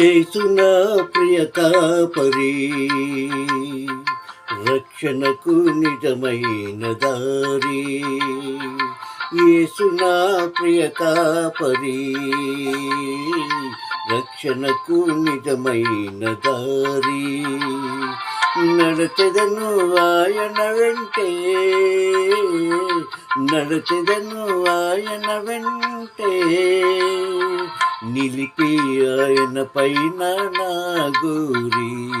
ఏసున ప్రియ కాపరి రక్షణకు నిజమైన దారి. ఏసున ప్రియ కాపరి రక్షణకు నిజమైన దారి. నడచెదను ఆయన వెంటే నడచెదను ఆయన వెంటే నిలిపి ఆయన పైన నా గోరి.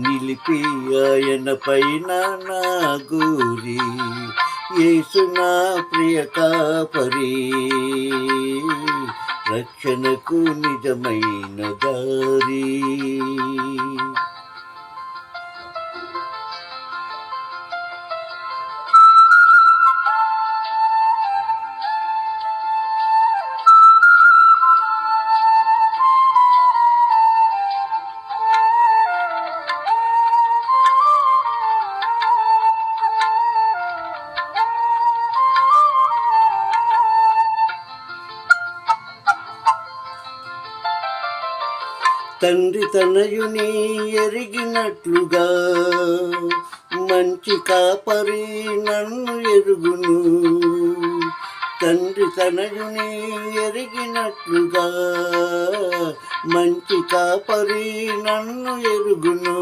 నిలిపి ఆయన పైన నా గూరి. యేసునా ప్రియ కాపరి. రక్షణకు నిజమైన దారి. తండ్రి తనయుని ఎరిగినట్లుగా మంచి కాపరి నన్ను ఎరుగును. తండ్రి తనయుని ఎరిగినట్లుగా మంచి కాపరి నన్ను ఎరుగును.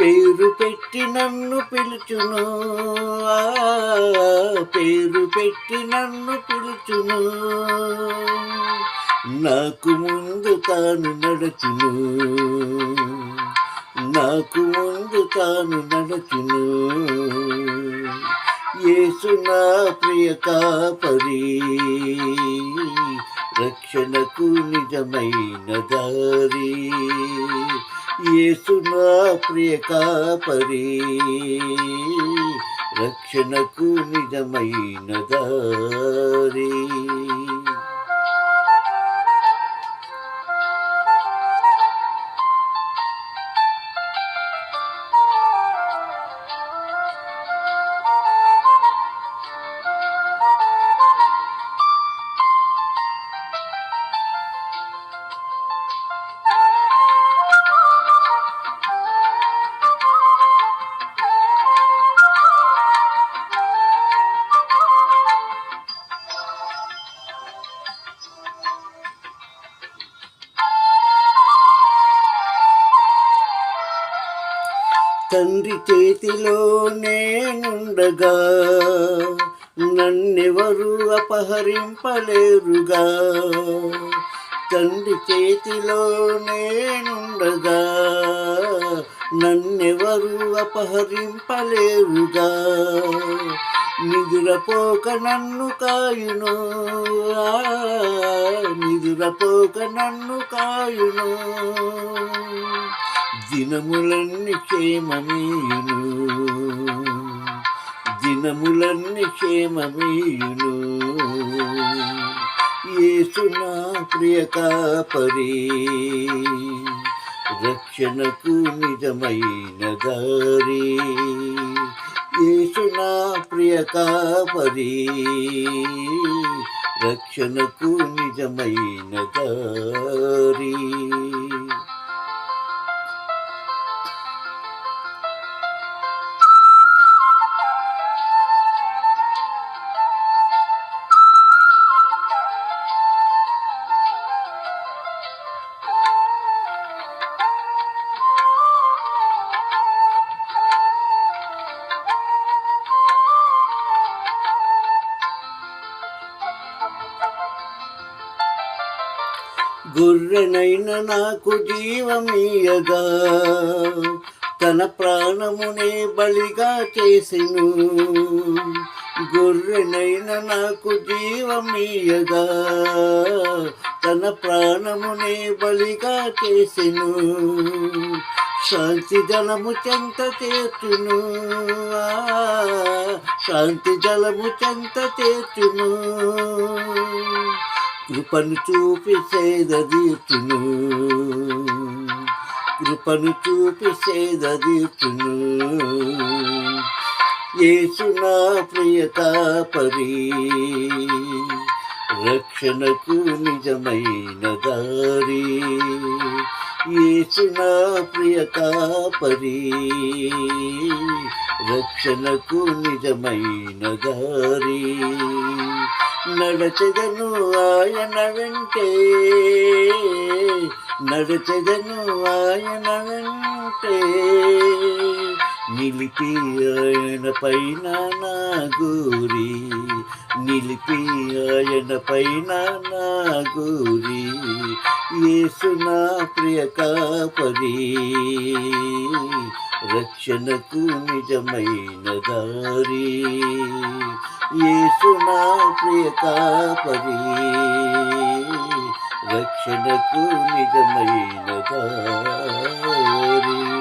పేరు పెట్టి నన్ను పిలుచును పేరు పెట్టి నన్ను పిలుచును. నాకు ముందు తాను నడచును. నాకు ముందు తాను నడచును. యేసు నా ప్రియ కాపరి రక్షణకు నిజమైన దారి. యేసు నా ప్రియ కాపరి రక్షణకు నిజమైన దారి. చేతిలో నేనుండగా నన్నెవరు అపహరింపలేరుగా. తండ్రి చేతిలో నేనుండగా నన్నెవరు అపహరింపలేరుగా. నిదురపోక నన్ను కాయును నిదురపోక నన్ను కాయును. దినములన్నీ క్షేమమీయును. దినములన్నీ క్షేమమీయును. ఏసునా ప్రియ కాపరి రక్షణకు నిజమైన దారి. యేసునా ప్రియ కాపరి రక్షణకు నిజమైన దారి. గొర్రెనైన నాకు జీవమీయగా తన ప్రాణమునే బలిగా చేసెను. గొర్రెనైన నాకు జీవమీయగా తన ప్రాణమునే బలిగా చేసెను. శాంతి జలము చెంత చేర్చును. శాంతి జలము చెంత చేర్చును. కృపను చూపి సేదీర్చును కృపను చూపి సేదీర్చును యేసునా ప్రియ పరి రక్షణకు నిజమైన దారి. యేసునా ప్రియ పరి రక్షణకు నిజమైన దారి. నడచెదను ఆయన వెంటే. నడచెదను ఆయన వెంటే. నిలిపి ఆయన పైన నా గూరి. నిలిపి ఆయన పైన నా గూరి. యేసునా ప్రియ కాపరి. రక్షణకు నిజమైన దారి. యేసునా ప్రియతాపరి. రక్షణకు నిజమైన దారి.